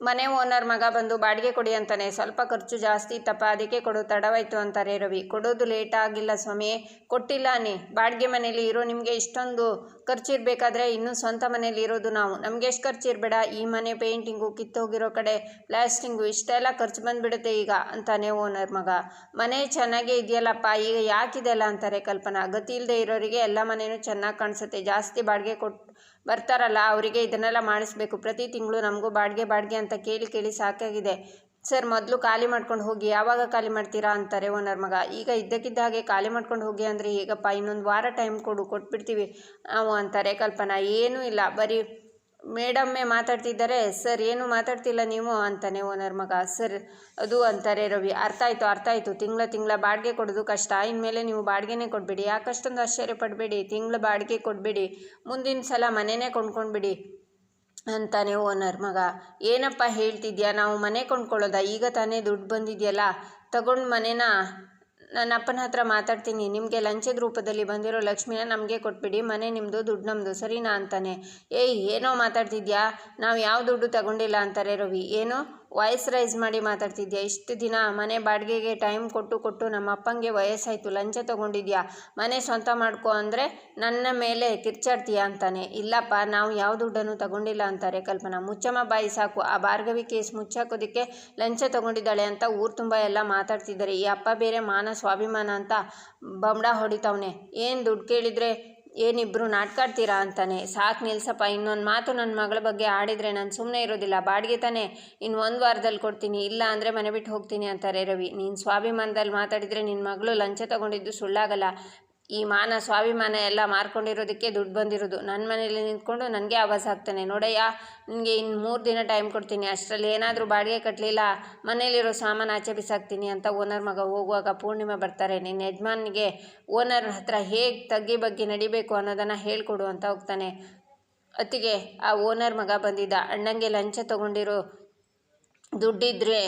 ಮನೆ ಓನರ್ ಮಗ ಬಂದು ಬಾಡಿಗೆ ಕೊಡಿ ಅಂತಾನೆ. ಸ್ವಲ್ಪ ಖರ್ಚು ಜಾಸ್ತಿ ಇತ್ತಪ್ಪ, ಅದಕ್ಕೆ ಕೊಡು, ತಡವಾಯ್ತು ಅಂತಾರೆ ರವಿ. ಕೊಡೋದು ಲೇಟ್ ಆಗಿಲ್ಲ ಸ್ವಾಮಿ. ಕೊಟ್ಟಿಲ್ಲ ನೀ ಬಾಡಿಗೆ ಮನೇಲಿ ಇರೋ ನಿಮಗೆ ಇಷ್ಟೊಂದು ಖರ್ಚು ಇರಬೇಕಾದ್ರೆ ಇನ್ನೂ ಸ್ವಂತ ಮನೇಲಿ ಇರೋದು ನಾವು. ನಮಗೆ ಎಷ್ಟು ಖರ್ಚು ಇರಬೇಡ. ಈ ಮನೆ ಪೇಂಟಿಂಗು ಕಿತ್ತೋಗಿರೋ ಕಡೆ ಪ್ಲಾಸ್ಟಿಂಗು ಇಷ್ಟೆಲ್ಲ ಖರ್ಚು ಬಂದುಬಿಡುತ್ತೆ ಈಗ ಅಂತಾನೆ ಓನರ್ ಮಗ. ಮನೆ ಚೆನ್ನಾಗೇ ಇದೆಯಲ್ಲಪ್ಪ, ಈಗ ಯಾಕಿದೆಲ್ಲ ಅಂತಾರೆ ಕಲ್ಪನಾ. ಗತಿ ಇಲ್ಲದೆ ಇರೋರಿಗೆ ಎಲ್ಲ ಮನೇನೂ ಚೆನ್ನಾಗಿ ಕಾಣಿಸುತ್ತೆ. ಜಾಸ್ತಿ ಬಾಡಿಗೆ ಕೊಟ್ಟು ಬರ್ತಾರಲ್ಲ, ಅವರಿಗೆ ಇದನ್ನೆಲ್ಲ ಮಾಡಿಸ್ಬೇಕು. ಪ್ರತಿ ತಿಂಗಳು ನಮಗೂ ಬಾಡಿಗೆ ಬಾಡಿಗೆ ಅಂತ ಕೇಳಿ ಕೇಳಿ ಸಾಕಾಗಿದೆ. ಸರ್, ಮೊದಲು ಖಾಲಿ ಮಾಡ್ಕೊಂಡು ಹೋಗಿ, ಯಾವಾಗ ಖಾಲಿ ಮಾಡ್ತೀರಾ ಅಂತಾರೆ ಓನರ್ ಮಗ. ಈಗ ಇದ್ದಕ್ಕಿದ್ದ ಹಾಗೆ ಖಾಲಿ ಮಾಡ್ಕೊಂಡು ಹೋಗಿ ಅಂದರೆ ಹೇಗಪ್ಪ, ಇನ್ನೊಂದು ವಾರ ಟೈಮ್ ಕೊಡು, ಕೊಟ್ಬಿಡ್ತೀವಿ ನಾವು ಅಂತಾರೆ ಕಲ್ಪನಾ. ಏನೂ ಇಲ್ಲ, ಬರೀ ಮೇಡಮ್ಮೇ ಮಾತಾಡ್ತಿದ್ದಾರೆ, ಸರ್, ಏನು ಮಾತಾಡ್ತಿಲ್ಲ ನೀವು? ಅಂತಾನೆ ಓನರ್ ಮಗ, ಸರ್, ಅದು ಅಂತಾರೆ ರವಿ, ಅರ್ಥ ಆಯಿತು ಅರ್ಥ ಆಯಿತು, ತಿಂಗಳ ತಿಂಗಳ ಬಾಡಿಗೆ ಕೊಡೋದು ಕಷ್ಟ, ಇನ್ಮೇಲೆ ನೀವು ಬಾಡಿಗೆನೇ ಕೊಡಬೇಡಿ, ಯಾಕಷ್ಟೊಂದು ಆಶ್ಚರ್ಯ ಪಡಬೇಡಿ, ತಿಂಗಳ ಬಾಡಿಗೆ ಕೊಡಬೇಡಿ, ಮುಂದಿನ ಸಲ ಮನೆನೇ ಕೊಂಡ್ಕೊಂಡ್ಬಿಡಿ, ಅಂತಾನೆ ಓನರ್ ಮಗ. ಏನಪ್ಪ ಹೇಳ್ತಿದ್ಯಾ, ನಾವು ಮನೆ ಕೊಂಡ್ಕೊಳ್ಳೋದಾ? ಈಗ ತಾನೇ ದುಡ್ಡು ಬಂದಿದೆಯಲ್ಲ, ತಗೊಂಡು ಮನೇನ ನನ್ನ ಅಪ್ಪನ ಹತ್ರ ಮಾತಾಡ್ತೀನಿ. ನಿಮಗೆ ಲಂಚದ ರೂಪದಲ್ಲಿ ಬಂದಿರೋ ಲಕ್ಷ್ಮಿನ ನಮಗೆ ಕೊಟ್ಬಿಡಿ. ಮನೆ ನಿಮ್ಮದು ದುಡ್ಡು ನಮ್ಮದು ಸರಿನಾ ಅಂತಾನೆ. ಏಯ್, ಏನೋ ಮಾತಾಡ್ತಿದ್ಯಾ? ನಾವು ಯಾವ ದುಡ್ಡು ತಗೊಂಡಿಲ್ಲ ಅಂತಾರೆ ರವಿ. ಏನೋ? ವಾಯ್ಸ್ ರೈಸ್ ಮಾಡಿ ಮಾತಾಡ್ತಿದ್ಯಾ? ಇಷ್ಟು ದಿನ ಮನೆ ಬಾಡಿಗೆಗೆ ಟೈಮ್ ಕೊಟ್ಟು ಕೊಟ್ಟು ನಮ್ಮ ಅಪ್ಪಂಗೆ ವಯಸ್ಸಾಯಿತು, ಲಂಚ ತೊಗೊಂಡಿದ್ಯಾ? ಮನೆ ಸ್ವಂತ ಮಾಡ್ಕೋ ಅಂದರೆ ನನ್ನ ಮೇಲೆ ಕಿರ್ಚಾಡ್ತೀಯಾ ಅಂತಾನೆ. ಇಲ್ಲಪ್ಪ, ನಾವು ಯಾವ ದುಡ್ಡನ್ನು ತಗೊಂಡಿಲ್ಲ ಅಂತಾರೆ ಕಲ್ಪನಾ. ಮುಚ್ಚಮ್ಮ ಬಾಯಿ ಸಾಕು, ಆ ಭಾರ್ಗವಿ ಕೇಸ್ ಮುಚ್ಚಾಕೋದಕ್ಕೆ ಲಂಚ ತಗೊಂಡಿದ್ದಾಳೆ ಅಂತ ಊರು ತುಂಬ ಎಲ್ಲ ಮಾತಾಡ್ತಿದ್ದಾರೆ. ಈ ಅಪ್ಪ ಬೇರೆ ಮಾನ ಸ್ವಾಭಿಮಾನ ಅಂತ ಬಂಬಡ ಹೊಡಿತಾವನೆ. ಏನು ದುಡ್ಡು ಕೇಳಿದರೆ ಏನಿಬ್ರು ನಾಟ್ಕಾಡ್ತೀರಾ ಅಂತಾನೆ. ಸಾಕು ನಿಲ್ಸಪ್ಪ, ಇನ್ನೊಂದು ಮಾತು ನನ್ನ ಮಗಳ ಬಗ್ಗೆ ಆಡಿದರೆ ನಾನು ಸುಮ್ಮನೆ ಇರೋದಿಲ್ಲ. ಬಾಡಿಗೆ ತಾನೇ. ಇನ್ನು ಒಂದು ವಾರದಲ್ಲಿ ಕೊಡ್ತೀನಿ. ಇಲ್ಲ ಅಂದರೆ ಮನೆ ಬಿಟ್ಟು ಹೋಗ್ತೀನಿ ಅಂತಾರೆ ರವಿ. ನೀನು ಸ್ವಾಭಿಮಾನದಲ್ಲಿ ಮಾತಾಡಿದರೆ ನಿನ್ನ ಮಗಳು ಲಂಚ ತಗೊಂಡಿದ್ದು ಸುಳ್ಳಾಗಲ್ಲ. ಈ ಮಾನ ಸ್ವಾಭಿಮಾನ ಎಲ್ಲ ಮಾರ್ಕೊಂಡಿರೋದಕ್ಕೆ ದುಡ್ಡು ಬಂದಿರೋದು. ನನ್ನ ಮನೇಲಿ ನಿಂತ್ಕೊಂಡು ನನಗೆ ಆವಾಸ ಆಗ್ತಾನೆ. ನೋಡಯ್ಯ, ನಿನಗೆ ಇನ್ನು ಮೂರು ದಿನ ಟೈಮ್ ಕೊಡ್ತೀನಿ. ಅಷ್ಟರಲ್ಲಿ ಏನಾದರೂ ಬಾಡಿಗೆ ಕಟ್ಟಲಿಲ್ಲ ಮನೇಲಿರೋ ಸಾಮಾನು ಆಚೆ ಬಿಸಾಕ್ತೀನಿ ಅಂತ ಓನರ್ ಮಗ ಹೋಗುವಾಗ ಪೂರ್ಣಿಮೆ ಬರ್ತಾರೆ. ನಿನ್ನ ಯಜಮಾನಿಗೆ ಓನರ್ ಹತ್ರ ಹೇಗೆ ತಗ್ಗಿ ಬಗ್ಗೆ ನಡಿಬೇಕು ಅನ್ನೋದನ್ನು ಹೇಳ್ಕೊಡು ಅಂತ ಹೋಗ್ತಾನೆ. ಅತ್ತಿಗೆ ಆ ಓನರ್ ಮಗ ಬಂದಿದ್ದ. ಅಣ್ಣಂಗೆ ಲಂಚ ತಗೊಂಡಿರೋ ದುಡ್ಡಿದ್ರೆ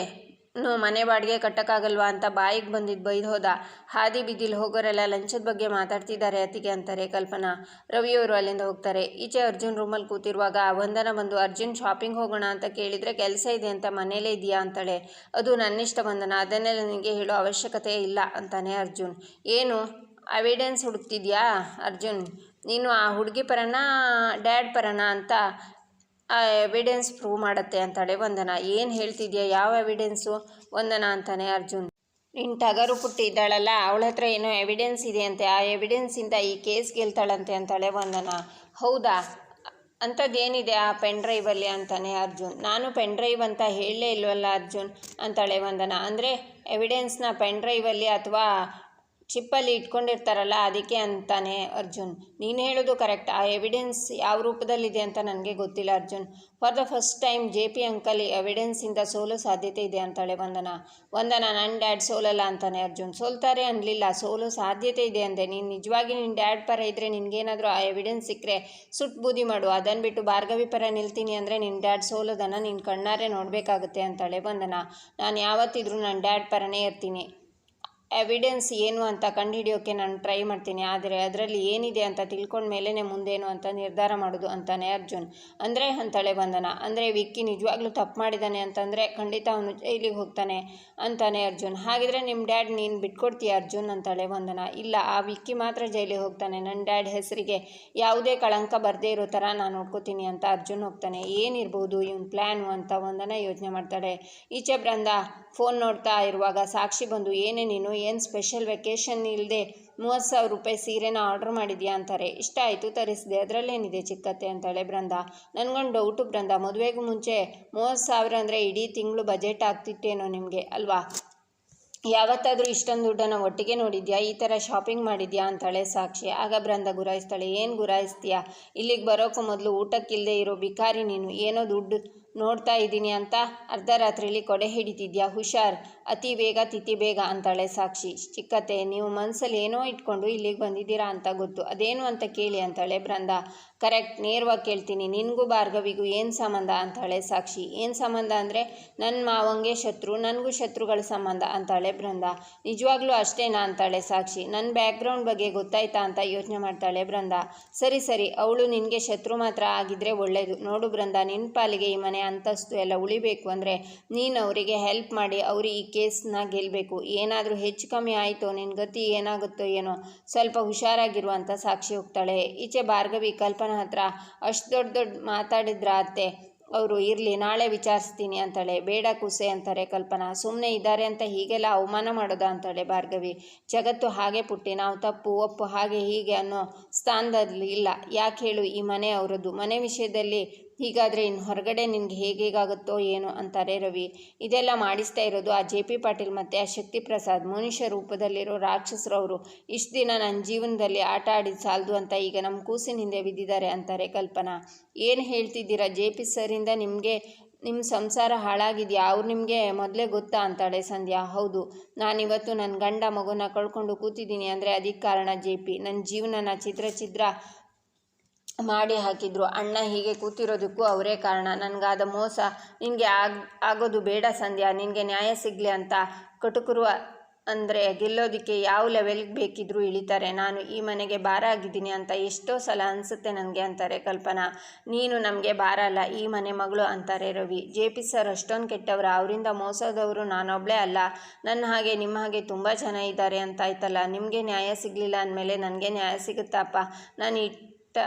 ನು ಮನೆ ಬಾಡಿಗೆ ಕಟ್ಟಕ್ಕಾಗಲ್ವಾ ಅಂತ ಬಾಯಿಗೆ ಬಂದಿದ್ದು ಬೈದು ಹೋದ. ಹಾದಿ ಬೀದಿಲಿ ಹೋಗೋರೆಲ್ಲ ಲಂಚದ ಬಗ್ಗೆ ಮಾತಾಡ್ತಿದ್ದಾರೆ ಅತಿಗೆ ಅಂತಾರೆ ಕಲ್ಪನಾ. ರವಿಯವರು ಅಲ್ಲಿಂದ ಹೋಗ್ತಾರೆ. ಈಚೆ ಅರ್ಜುನ್ ರೂಮಲ್ಲಿ ಕೂತಿರುವಾಗ ವಂದನ ಬಂದು, ಅರ್ಜುನ್ ಶಾಪಿಂಗ್ ಹೋಗೋಣ ಅಂತ ಕೇಳಿದರೆ ಕೆಲಸ ಇದೆ ಅಂತ ಮನೇಲೇ ಇದೆಯಾ ಅಂತಾಳೆ. ಅದು ನನ್ನಿಷ್ಟ ವಂದನ, ಅದನ್ನೆಲ್ಲ ನನಗೆ ಹೇಳೋ ಅವಶ್ಯಕತೆ ಇಲ್ಲ, ಅಂತಾನೆ ಅರ್ಜುನ್. ಏನು? ಅವಿಡೆನ್ಸ್ ಹುಡುಕ್ತಿದ್ಯಾ? ಅರ್ಜುನ್. ನೀನು ಆ ಹುಡುಗಿ ಪರನ ಡ್ಯಾಡ್ ಪರನ? ಅಂತ ಆ ಎವಿಡೆನ್ಸ್ ಪ್ರೂವ್ ಮಾಡುತ್ತೆ ಅಂತಾಳೆ ವಂದನ ಏನು ಹೇಳ್ತಿದ್ಯಾ? ಯಾವ ಎವಿಡೆನ್ಸು ವಂದನ ಅಂತಾನೆ ಅರ್ಜುನ್. ನಿನ್ನ ಟಗರು ಪುಟ್ಟಿ ಇದ್ದಾಳಲ್ಲ ಅವಳ ಹತ್ರ ಏನೋ ಎವಿಡೆನ್ಸ್ ಇದೆ ಅಂತೆ. ಆ ಎವಿಡೆನ್ಸಿಂದ ಈ ಕೇಸ್ ಗೆಲ್ತಾಳಂತೆ ಅಂತಾಳೆ ವಂದನ ಹೌದಾ? ಅಂಥದ್ದೇನಿದೆ ಆ ಪೆನ್ ಡ್ರೈವಲ್ಲಿ ಅಂತಾನೆ ಅರ್ಜುನ್. ನಾನು ಪೆನ್ ಡ್ರೈವ್ ಅಂತ ಹೇಳಲೇ ಇಲ್ವಲ್ಲ ಅರ್ಜುನ್ ಅಂತಾಳೆ ವಂದನ ಅಂದರೆ ಎವಿಡೆನ್ಸ್ನ ಪೆನ್ ಡ್ರೈವಲ್ಲಿ ಅಥವಾ ಚಿಪ್ಪಲ್ಲಿ ಇಟ್ಕೊಂಡಿರ್ತಾರಲ್ಲ, ಅದಕ್ಕೆ ಅಂತಾನೆ ಅರ್ಜುನ್. ನೀನು ಹೇಳೋದು ಕರೆಕ್ಟ್ ಆ ಎವಿಡೆನ್ಸ್ ಯಾವ ರೂಪದಲ್ಲಿದೆ ಅಂತ ನನಗೆ ಗೊತ್ತಿಲ್ಲ Arjun. For the first time J P uncle ಎವಿಡೆನ್ಸಿಂದ ಸೋಲು ಸಾಧ್ಯತೆ ಇದೆ ಅಂತಾಳೆ ವಂದನ. ವಂದನ ನನ್ನ ಡ್ಯಾಡ್ ಸೋಲಲ್ಲ ಅಂತಾನೆ ಅರ್ಜುನ್. ಸೋಲ್ತಾರೆ ಅನ್ನಲಿಲ್ಲ ಸೋಲು ಸಾಧ್ಯತೆ ಇದೆ ಅಂದೆ. ನೀನು ನಿಜವಾಗಿ ನಿನ್ನ ಡ್ಯಾಡ್ ಪರ ಇದ್ದರೆ ನಿನಗೇನಾದರೂ ಆ ಎವಿಡೆನ್ಸ್ ಸಿಕ್ಕರೆ ಸುಟ್ಟು ಬೂದಿ ಮಾಡು. ಅದನ್ನು ಬಿಟ್ಟು ಭಾರ್ಗವಿ ಪರ ನಿಲ್ತೀನಿ ಅಂದರೆ ನಿನ್ನ ಡ್ಯಾಡ್ ಸೋಲೋದನ್ನು ನೀನು ಕಣ್ಣಾರೆ ನೋಡಬೇಕಾಗುತ್ತೆ ಅಂತಾಳೆ ವಂದನ. ನಾನು ಯಾವತ್ತಿದ್ರೂ ನನ್ನ ಡ್ಯಾಡ್ ಪರನೇ ಇರ್ತೀನಿ. ಎವಿಡೆನ್ಸ್ ಏನು ಅಂತ ಕಂಡುಹಿಡಿಯೋಕ್ಕೆ ನಾನು ಟ್ರೈ ಮಾಡ್ತೀನಿ. ಆದರೆ ಅದರಲ್ಲಿ ಏನಿದೆ ಅಂತ ತಿಳ್ಕೊಂಡ ಮೇಲೇ ಮುಂದೇನು ಅಂತ ನಿರ್ಧಾರ ಮಾಡೋದು ಅಂತಾನೆ ಅರ್ಜುನ್. ಅಂದರೆ ಅಂತಳೆ ಬಂಧನ. ಅಂದರೆ ವಿಕ್ಕಿ ನಿಜವಾಗ್ಲೂ ತಪ್ಪು ಮಾಡಿದ್ದಾನೆ ಅಂತಂದರೆ ಖಂಡಿತ ಅವನು ಜೈಲಿಗೆ ಹೋಗ್ತಾನೆ ಅಂತಾನೆ ಅರ್ಜುನ್. ಹಾಗಿದ್ರೆ ನಿಮ್ಮ ಡ್ಯಾಡ್ ನೀನು ಬಿಟ್ಕೊಡ್ತೀಯ ಅರ್ಜುನ್ ಅಂತಳೆ ವಂದನ ಇಲ್ಲ, ಆ ವಿಕ್ಕಿ ಮಾತ್ರ ಜೈಲಿಗೆ ಹೋಗ್ತಾನೆ. ನನ್ನ ಡ್ಯಾಡ್ ಹೆಸರಿಗೆ ಯಾವುದೇ ಕಳಂಕ ಬರದೇ ಇರೋ ಥರ ನಾನು ನೋಡ್ಕೋತೀನಿ ಅಂತ ಅರ್ಜುನ್ ಹೋಗ್ತಾನೆ. ಏನಿರ್ಬೋದು, ಇವನ್ ಪ್ಲ್ಯಾನು ಅಂತ ವಂದನ ಯೋಚನೆ ಮಾಡ್ತಾಳೆ. ಈಚೆ ಬೃಂದ ಫೋನ್ ನೋಡ್ತಾ ಇರುವಾಗ ಸಾಕ್ಷಿ ಬಂದು, ಏನೇ ನೀನು ಏನು ಸ್ಪೆಷಲ್ ವೆಕೇಷನ್ ಇಲ್ಲದೆ ಮೂವತ್ತು ಸಾವಿರ ರೂಪಾಯಿ ಸೀರೆನ ಆರ್ಡ್ರ್ ಮಾಡಿದ್ಯಾ ಅಂತಾರೆ. ಇಷ್ಟ ಆಯಿತು, ತರಿಸಿದೆ. ಅದರಲ್ಲೇನಿದೆ ಚಿಕ್ಕತ್ತೆ ಅಂತಾಳೆ ಬೃಂದ. ನನಗೊಂದು ಡೌಟು ಬೃಂದ. ಮದುವೆಗೂ ಮುಂಚೆ ಮೂವತ್ತು ಸಾವಿರ ಅಂದರೆ ಇಡೀ ತಿಂಗಳು ಬಜೆಟ್ ಆಗ್ತಿತ್ತೇನೋ ನಿಮಗೆ, ಅಲ್ವಾ? ಯಾವತ್ತಾದರೂ ಇಷ್ಟೊಂದು ದುಡ್ಡನ್ನು ಒಟ್ಟಿಗೆ ನೋಡಿದ್ಯಾ? ಈ ಥರ ಶಾಪಿಂಗ್ ಮಾಡಿದ್ಯಾ ಅಂತಾಳೆ ಸಾಕ್ಷಿ. ಆಗ ಬೃಂದ ಗುರಾಯಿಸ್ತಾಳೆ, ಏನು ಗುರಾಯಿಸ್ತೀಯಾ? ಇಲ್ಲಿಗೆ ಬರೋಕ್ಕೂ ಮೊದಲು ಊಟಕ್ಕಿಲ್ಲದೆ ಇರೋ ಬಿಕಾರಿ ನೀನು. ಏನೋ ದುಡ್ಡು ನೋಡ್ತಾ ಇದ್ದೀನಿ ಅಂತ ಅರ್ಧ ರಾತ್ರಿಲಿ ಕೊಡೆ ಹಿಡಿತಿದ್ಯಾ ಹುಷಾರ್? ಅತಿ ಬೇಗ ತಿಥಿ ಬೇಗ ಅಂತಾಳೆ ಸಾಕ್ಷಿ. ಚಿಕ್ಕತೆ ನೀವು ಮನಸ್ಸಲ್ಲಿ ಏನೋ ಇಟ್ಕೊಂಡು ಇಲ್ಲಿಗೆ ಬಂದಿದ್ದೀರಾ ಅಂತ ಗೊತ್ತು. ಅದೇನು ಅಂತ ಕೇಳಿ ಅಂತಾಳೆ ಬೃಂದ. ಕರೆಕ್ಟ್, ನೇರವಾಗಿ ಕೇಳ್ತೀನಿ. ನಿನಗೂ ಭಾರ್ಗವಿಗೂ ಏನು ಸಂಬಂಧ ಅಂತಾಳೆ ಸಾಕ್ಷಿ. ಏನು ಸಂಬಂಧ ಅಂದರೆ ನನ್ನ ಮಾವಂಗೆ ಶತ್ರು, ನನಗೂ ಶತ್ರುಗಳ ಸಂಬಂಧ ಅಂತಾಳೆ ಬೃಂದ. ನಿಜವಾಗ್ಲೂ ಅಷ್ಟೇನಾ ಅಂತಾಳೆ ಸಾಕ್ಷಿ. ನನ್ನ ಬ್ಯಾಕ್ಗ್ರೌಂಡ್ ಬಗ್ಗೆ ಗೊತ್ತಾಯ್ತಾ ಅಂತ ಯೋಚನೆ ಮಾಡ್ತಾಳೆ ಬೃಂದ. ಸರಿ ಸರಿ, ಅವಳು ನಿನಗೆ ಶತ್ರು ಮಾತ್ರ ಆಗಿದ್ರೆ ಒಳ್ಳೆಯದು ನೋಡು ಬೃಂದ ನಿನ್ನ ಪಾಲಿಗೆ ಈ ಮನೆ ಅಂತಸ್ತು ಎಲ್ಲ ಉಳಿಬೇಕು ಅಂದರೆ ನೀನು ಅವರಿಗೆ ಹೆಲ್ಪ್ ಮಾಡಿ ಅವರು ಈ ಕೇಸ್ನ ಗೆಲ್ಲಬೇಕು ಏನಾದರೂ ಹೆಚ್ಚು ಕಮ್ಮಿ ಆಯಿತು ನಿನ್ನ ಗತಿ ಏನಾಗುತ್ತೋ ಏನೋ, ಸ್ವಲ್ಪ ಹುಷಾರಾಗಿರುವಂಥ ಸಾಕ್ಷಿ ಹೋಗ್ತಾಳೆ. ಈಚೆ ಭಾರ್ಗವಿ ಕಲ್ಪನಾ ಹತ್ರ ಅಷ್ಟು ದೊಡ್ಡ ದೊಡ್ಡ ಮಾತಾಡಿದ್ರ ಅತ್ತೆ? ಅವರು, ಇರಲಿ, ನಾಳೆ ವಿಚಾರಿಸ್ತೀನಿ ಅಂತಾಳೆ. ಬೇಡ ಕುಸೆ ಅಂತಾರೆ ಕಲ್ಪನಾ. ಸುಮ್ಮನೆ ಇದ್ದಾರೆ ಅಂತ ಹೀಗೆಲ್ಲ ಅವಮಾನ ಮಾಡೋದಾ ಅಂತಾಳೆ ಭಾರ್ಗವಿ. ಜಗತ್ತು ಹಾಗೆ ಪುಟ್ಟಿ, ನಾವು ತಪ್ಪು, ಒಪ್ಪು, ಹಾಗೆ ಹೀಗೆ ಅನ್ನೋ ಸ್ಥಾನದಲ್ಲಿ ಇಲ್ಲ. ಯಾಕೆ ಹೇಳು, ಈ ಮನೆ ಅವರದ್ದು. ಮನೆ ವಿಷಯದಲ್ಲಿ ಹೀಗಾದರೆ ಇನ್ನು ಹೊರಗಡೆ ನಿನಗೆ ಹೇಗೇಗಾಗುತ್ತೋ ಏನೋ ಅಂತಾರೆ ರವಿ. ಇದೆಲ್ಲ ಮಾಡಿಸ್ತಾ ಇರೋದು ಆ ಜೆ ಪಿ ಪಾಟೀಲ್ ಮತ್ತು ಆ ಶಕ್ತಿ ಪ್ರಸಾದ್ ಮನುಷ್ಯ ರೂಪದಲ್ಲಿರೋ ರಾಕ್ಷಸರು ಅವರು. ಇಷ್ಟು ದಿನ ನನ್ನ ಜೀವನದಲ್ಲಿ ಆಟ ಆಡಿದ ಸಾಲದು ಅಂತ ಈಗ ನಮ್ಮ ಕೂಸಿನ ಹಿಂದೆ ಬಿದ್ದಿದ್ದಾರೆ ಅಂತಾರೆ ಕಲ್ಪನಾ. ಏನು ಹೇಳ್ತಿದ್ದೀರಾ? ಜೆ ಪಿ ಸರಿಂದ ನಿಮಗೆ ನಿಮ್ಮ ಸಂಸಾರ ಹಾಳಾಗಿದೆಯಾ? ಅವ್ರು ನಿಮಗೆ ಮೊದಲೇ ಗೊತ್ತಾ ಅಂತಾಳೆ ಸಂಧ್ಯಾ. ಹೌದು. ನಾನಿವತ್ತು ನನ್ನ ಗಂಡ ಮಗುನ ಕಳ್ಕೊಂಡು ಕೂತಿದ್ದೀನಿ ಅಂದರೆ ಅದಕ್ಕೆ ಕಾರಣ ಜೆ ಪಿ. ನನ್ನ ಜೀವನನ ಚಿತ್ರ ಚಿತ್ರ ಮಾಡಿ ಹಾಕಿದ್ರು. ಅಣ್ಣ ಹೀಗೆ ಕೂತಿರೋದಕ್ಕೂ ಅವರೇ ಕಾರಣ. ನನಗಾದ ಮೋಸ. ನಿನಗೆ ಆಗ್, ಆಗೋದು ಬೇಡ ಸಂಧ್ಯಾ. ನಿನಗೆ ನ್ಯಾಯ ಸಿಗಲಿ ಅಂತ ಕಟುಕರು ಅಂದರೆ ಗೆಲ್ಲೋದಕ್ಕೆ ಯಾವ ಲೆವೆಲ್ಗೆ ಬೇಕಿದ್ರೂ ಇಳಿತಾರೆ. ನಾನು ಈ ಮನೆಗೆ ಭಾರ ಆಗಿದ್ದೀನಿ ಅಂತ ಎಷ್ಟೋ ಸಲ ಅನಿಸುತ್ತೆ ನನಗೆ ಅಂತಾರೆ ಕಲ್ಪನಾ. ನೀನು ನಮಗೆ ಭಾರ ಅಲ್ಲ, ಈ ಮನೆ ಮಗಳು ಅಂತಾರೆ ರವಿ. ಜೆ ಪಿ ಸರ್ ಅಷ್ಟೊಂದು ಕೆಟ್ಟವರು. ಅವರಿಂದ ಮೋಸದವರು ನಾನೊಬ್ಬಳೇ ಅಲ್ಲ. ನನ್ನ ಹಾಗೆ ನಿಮ್ಮ ಹಾಗೆ ತುಂಬ ಜನ ಇದ್ದಾರೆ ಅಂತ ಆಯ್ತಲ್ಲ. ನಿಮಗೆ ನ್ಯಾಯ ಸಿಗಲಿಲ್ಲ ಅಂದಮೇಲೆ ನನಗೆ ನ್ಯಾಯ ಸಿಗುತ್ತಪ್ಪ ನಾನು ಇಟ್ಟ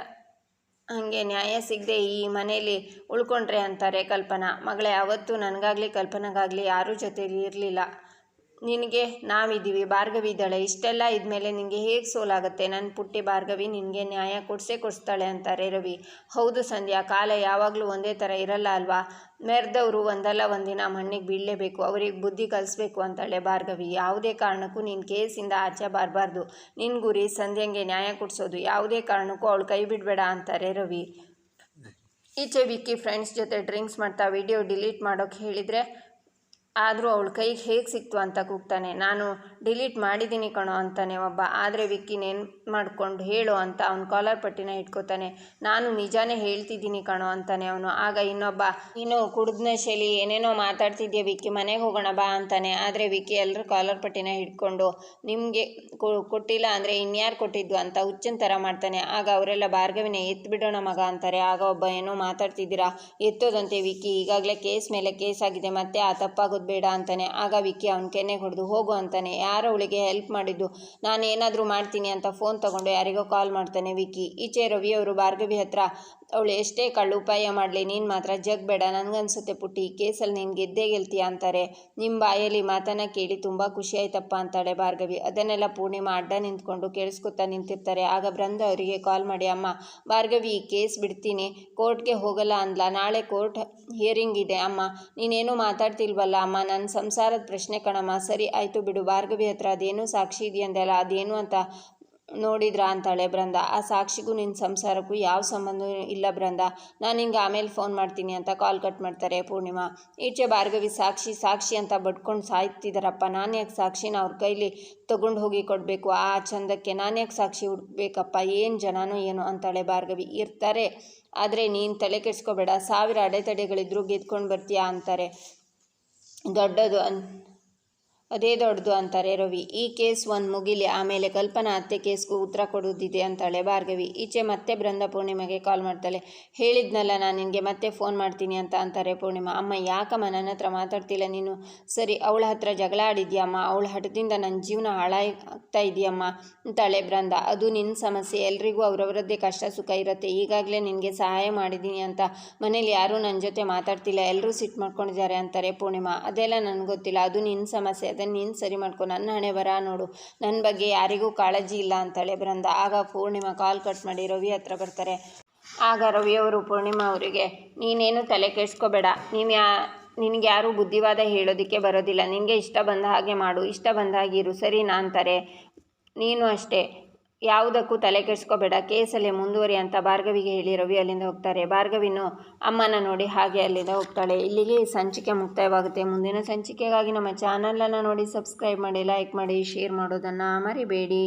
ಹಾಗೆ ನ್ಯಾಯ ಸಿಗದೆ ಈ ಮನೆಯಲ್ಲಿ ಉಳ್ಕೊಂಡ್ರೆ ಅಂತಾರೆ ಕಲ್ಪನಾ. ಮಗಳೇ, ಅವತ್ತು ನನಗಾಗಲಿ ಕಲ್ಪನಾಗಾಗಲಿ ಯಾರೂ ಜೊತೆಲಿ ಇರಲಿಲ್ಲ. ನಿನಗೆ ನಾವಿದ್ದೀವಿ. ಭಾರ್ಗವಿ ಇದ್ದಾಳೆ. ಇಷ್ಟೆಲ್ಲ ಇದ್ಮೇಲೆ ನಿನಗೆ ಹೇಗೆ ಸೋಲಾಗುತ್ತೆ? ನನ್ನ ಪುಟ್ಟಿ ಭಾರ್ಗವಿ ನಿನಗೆ ನ್ಯಾಯ ಕೊಡಿಸೇ ಕೊಡಿಸ್ತಾಳೆ ಅಂತಾರೆ ರವಿ. ಹೌದು ಸಂಧ್ಯಾ ಕಾಲ ಯಾವಾಗಲೂ ಒಂದೇ ಥರ ಇರಲ್ಲ ಅಲ್ವಾ? ಮೆರೆದವರು ಒಂದಲ್ಲ ಒಂದಿನ ಮಣ್ಣಿಗೆ ಬೀಳಲೇಬೇಕು ಅವ್ರಿಗೆ ಬುದ್ಧಿ ಕಲಿಸ್ಬೇಕು ಅಂತಾಳೆ ಭಾರ್ಗವಿ. ಯಾವುದೇ ಕಾರಣಕ್ಕೂ ನಿನ್ನ ಕೇಸಿಂದ ಆಚೆ ಬರಬಾರ್ದು. ನಿನ್ನ ಗುರಿ ಸಂಧ್ಯಂಗೆ ನ್ಯಾಯ ಕೊಡಿಸೋದು. ಯಾವುದೇ ಕಾರಣಕ್ಕೂ ಅವಳು ಕೈ ಬಿಡಬೇಡ ಅಂತಾರೆ ರವಿ. ಈಚೆ ವಿಕ್ಕಿ ಫ್ರೆಂಡ್ಸ್ ಜೊತೆ ಡ್ರಿಂಕ್ಸ್ ಮಾಡ್ತಾ ವಿಡಿಯೋ ಡಿಲೀಟ್ ಮಾಡೋಕ್ಕೆ ಹೇಳಿದರೆ ಆದರೂ ಅವಳ ಕೈಗೆ ಹೇಗೆ ಸಿಕ್ತು ಅಂತ ಕೂಗ್ತಾನೆ. ನಾನು ಡಿಲೀಟ್ ಮಾಡಿದ್ದೀನಿ ಕಣೋ ಅಂತಾನೆ ಒಬ್ಬ. ಆದರೆ ವಿಕ್ಕಿನೇನು ಮಾಡ್ಕೊಂಡು ಹೇಳು ಅಂತ ಅವನು ಕಾಲರ್ ಪಟ್ಟಿನ ಇಟ್ಕೋತಾನೆ. ನಾನು ನಿಜಾನೇ ಹೇಳ್ತಿದ್ದೀನಿ ಕಣೋ ಅಂತಾನೆ ಅವನು. ಆಗ ಇನ್ನೊಬ್ಬ, ನೀನು ಕುಡಿದ್ನ ಶೈಲಿ, ಏನೇನೋ ಮಾತಾಡ್ತಿದ್ಯಾ ವಿಕ್ಕಿ, ಮನೆಗೆ ಹೋಗೋಣ ಬಾ ಅಂತಾನೆ. ಆದರೆ ವಿಕ್ಕಿ ಎಲ್ಲರೂ ಕಾಲರ್ ಪಟ್ಟಿನ ಹಿಡ್ಕೊಂಡು ನಿಮಗೆ ಕೊಟ್ಟಿಲ್ಲ ಅಂದರೆ ಇನ್ಯಾರು ಕೊಟ್ಟಿದ್ದು ಅಂತ ಹುಚ್ಚಿನ ಥರ ಮಾಡ್ತಾನೆ. ಆಗ ಅವರೆಲ್ಲ ಭಾರ್ಗವಿನ ಎತ್ತಿಬಿಡೋಣ ಮಗ ಅಂತಾರೆ. ಆಗ ಒಬ್ಬ, ಏನೋ ಮಾತಾಡ್ತಿದ್ದೀರಾ? ಎತ್ತೋದಂತೆ ವಿಕ್ಕಿ, ಈಗಾಗಲೇ ಕೇಸ್ ಮೇಲೆ ಕೇಸ್ ಆಗಿದೆ, ಮತ್ತೆ ಆ ತಪ್ಪಾಗೋದು ಬೇಡ ಅಂತಾನೆ. ಆಗ ವಿಕ್ಕಿ ಅವನ ಕೆನ್ನೆಗೆ ಹೊಡೆದು, ಹೋಗು ಅಂತಾನೆ. ಯಾರು ಅವಳಿಗೆ ಹೆಲ್ಪ್ ಮಾಡಿದ್ದು, ನಾನು ಏನಾದರೂ ಮಾಡ್ತೀನಿ ಅಂತ ಫೋನ್ ತಗೊಂಡು ಯಾರಿಗೋ ಕಾಲ್ ಮಾಡ್ತಾನೆ ವಿಕ್ಕಿ. ಈಚೆ ರವಿಯವರು ಭಾರ್ಗವಿ ಹತ್ರ ಅವಳು ಎಷ್ಟೇ ಕಳ್ಳು ಉಪಾಯ ಮಾಡಲಿ, ನೀನು ಮಾತ್ರ ಜಗ್ ಬೇಡ, ನನಗನ್ಸುತ್ತೆ ಪುಟ್ಟಿ, ಈ ಕೇಸಲ್ಲಿ ನೀನು ಗೆದ್ದೇ ಗೆಲ್ತೀಯ ಅಂತಾರೆ. ನಿಮ್ಮ ಬಾಯಲ್ಲಿ ಮಾತನ್ನ ಕೇಳಿ ತುಂಬ ಖುಷಿ ಆಯ್ತಪ್ಪ ಅಂತಾಳೆ ಭಾರ್ಗವಿ. ಅದನ್ನೆಲ್ಲ ಪೂರ್ಣಿಮಾ ಅಡ್ಡ ನಿಂತ್ಕೊಂಡು ಕೇಳಿಸ್ಕೊತಾ ನಿಂತಿರ್ತಾರೆ. ಆಗ ಬೃಂದ ಅವರಿಗೆ ಕಾಲ್ ಮಾಡಿ, ಅಮ್ಮ, ಭಾರ್ಗವಿ, ಈ ಕೇಸ್ ಬಿಡ್ತೀನಿ. ಕೋರ್ಟ್ಗೆ ಹೋಗಲ್ಲ ಅಂದ್ಲ. ನಾಳೆ ಕೋರ್ಟ್ ಹಿಯರಿಂಗ್ ಇದೆ, ಅಮ್ಮ. ನೀನೇನು ಮಾತಾಡ್ತಿಲ್ವಲ್ಲ, ಅಮ್ಮ. ನನ್ನ ಸಂಸಾರದ ಪ್ರಶ್ನೆ ಕಣಮ್ಮ. ಸರಿ, ಆಯಿತು ಬಿಡು. ಭಾರ್ಗವಿ ಹತ್ರ ಅದೇನು ಸಾಕ್ಷಿ ಇದೆಯಂದಲ್ಲ ಅದೇನು ಅಂತ ನೋಡಿದ್ರಾ ಅಂತಾಳೆ ಬೃಂದ. ಆ ಸಾಕ್ಷಿಗೂ ನಿನ್ನ ಸಂಸಾರಕ್ಕೂ ಯಾವ ಸಂಬಂಧ ಇಲ್ಲ ಬೃಂದ. ನಾನು ಹಿಂಗೆ ಆಮೇಲೆ ಫೋನ್ ಮಾಡ್ತೀನಿ ಅಂತ ಕಾಲ್ ಕಟ್ ಮಾಡ್ತಾರೆ ಪೂರ್ಣಿಮಾ. ಈಚೆ ಭಾರ್ಗವಿ ಸಾಕ್ಷಿ ಸಾಕ್ಷಿ ಅಂತ ಬಡ್ಕೊಂಡು ಸಾಯ್ತಿದ್ದಾರಪ್ಪ ನಾನು ಯಾಕೆ ಸಾಕ್ಷಿನ ಅವ್ರ ಕೈಲಿ ತಗೊಂಡು ಹೋಗಿ ಕೊಡಬೇಕು? ಆ ಚಂದಕ್ಕೆ ನಾನು ಯಾಕೆ ಸಾಕ್ಷಿ ಹುಡ್ಬೇಕಪ್ಪ ಏನು ಜನನೂ ಏನೋ ಅಂತಾಳೆ ಭಾರ್ಗವಿ. ಇರ್ತಾರೆ, ಆದರೆ ನೀನು ತಲೆ ಕೆಡಿಸ್ಕೋಬೇಡ. ಸಾವಿರ ಅಡೆತಡೆಗಳಿದ್ರೂ ಗೆದ್ಕೊಂಡು ಬರ್ತೀಯಾ ಅಂತಾರೆ. ದೊಡ್ಡದು ಅನ್ ಅದೇ ದೊಡ್ಡದು ಅಂತಾರೆ ರವಿ. ಈ ಕೇಸ್ ಒಂದು ಮುಗಿಲಿ, ಆಮೇಲೆ ಕಲ್ಪನಾ ಅತ್ತೆ ಕೇಸ್ಗೂ ಉತ್ತರ ಕೊಡೋದಿದೆ ಅಂತಾಳೆ ಭಾರ್ಗವಿ. ಈಚೆ ಮತ್ತೆ ಬೃಂದ ಪೂರ್ಣಿಮೆಗೆ ಕಾಲ್ ಮಾಡ್ತಾಳೆ. ಹೇಳಿದ್ನಲ್ಲ ನಾನು ನಿನಗೆ ಮತ್ತೆ ಫೋನ್ ಮಾಡ್ತೀನಿ ಅಂತ ಅಂತಾರೆ ಪೂರ್ಣಿಮಾ. ಅಮ್ಮ, ಯಾಕಮ್ಮ ನನ್ನ ಹತ್ರ ಮಾತಾಡ್ತಿಲ್ಲ ನೀನು? ಸರಿ, ಅವಳ ಹತ್ರ ಜಗಳ ಆಡಿದ್ಯಮ್ಮ. ಅವಳ ಹಠದಿಂದ ನನ್ನ ಜೀವನ ಹಾಳಾಗ್ತಾ ಇದೆಯಮ್ಮ ಅಂತಾಳೆ ಬೃಂದ. ಅದು ನಿನ್ನ ಸಮಸ್ಯೆ. ಎಲ್ರಿಗೂ ಅವರವರದ್ದೇ ಕಷ್ಟ, ಸುಖ ಇರುತ್ತೆ. ಈಗಾಗಲೇ ನಿನಗೆ ಸಹಾಯ ಮಾಡಿದ್ದೀನಿ ಅಂತ ಮನೇಲಿ ಯಾರೂ ನನ್ನ ಜೊತೆ ಮಾತಾಡ್ತಿಲ್ಲ. ಎಲ್ಲರೂ ಸಿಟ್ಟು ಮಾಡ್ಕೊಂಡಿದ್ದಾರೆ ಅಂತಾರೆ ಪೂರ್ಣಿಮಾ. ಅದೆಲ್ಲ ನನಗೆ ಗೊತ್ತಿಲ್ಲ. ಅದು ನಿನ್ನ ಸಮಸ್ಯೆ. ಅದನ್ನು ನೀನು ಸರಿ ಮಾಡ್ಕೊ. ನನ್ನ ಹಣೆ ಬರ ನೋಡು. ನನ್ನ ಬಗ್ಗೆ ಯಾರಿಗೂ ಕಾಳಜಿ ಇಲ್ಲ ಅಂತಾಳೆ ಬೃಂದ ಆಗ ಪೂರ್ಣಿಮಾ ಕಾಲ್ ಕಟ್ ಮಾಡಿ ರವಿ ಹತ್ರ ಬರ್ತಾರೆ. ಆಗ ರವಿಯವರು ಪೂರ್ಣಿಮಾ ಅವರಿಗೆ, ನೀನೇನು ತಲೆ ಕೆಡಿಸ್ಕೋಬೇಡ. ನೀನು ಯಾ, ನಿನಗೆ ಯಾರೂ ಬುದ್ಧಿವಾದ ಹೇಳೋದಕ್ಕೆ ಬರೋದಿಲ್ಲ. ನಿನಗೆ ಇಷ್ಟ ಬಂದ ಹಾಗೆ ಮಾಡು. ಇಷ್ಟ ಬಂದ ಹಾಗೆ ಇರು. ಸರಿನಾ ಅಂತಾರೆ. ನೀನು ಅಷ್ಟೇ. ಯಾವುದಕ್ಕೂ ತಲೆ ಕೆಡಿಸ್ಕೋಬೇಡ. ಕೇಸಲ್ಲೇ ಮುಂದುವರಿ ಅಂತ ಭಾರ್ಗವಿಗೆ ಹೇಳಿ ರವಿ ಅಲ್ಲಿಂದ ಹೋಗ್ತಾರೆ. ಭಾರ್ಗವಿನು ಅಮ್ಮನ ನೋಡಿ ಹಾಗೆ ಅಲ್ಲಿಂದ ಹೋಗ್ತಾಳೆ. ಇಲ್ಲಿಗೆ ಸಂಚಿಕೆ ಮುಕ್ತಾಯವಾಗುತ್ತೆ. ಮುಂದಿನ ಸಂಚಿಕೆಗಾಗಿ ನಮ್ಮ ಚಾನಲನ್ನು ನೋಡಿ ಸಬ್ಸ್ಕ್ರೈಬ್ ಮಾಡಿ ಲೈಕ್ ಮಾಡಿ ಶೇರ್ ಮಾಡೋದನ್ನು ಮರಿಬೇಡಿ.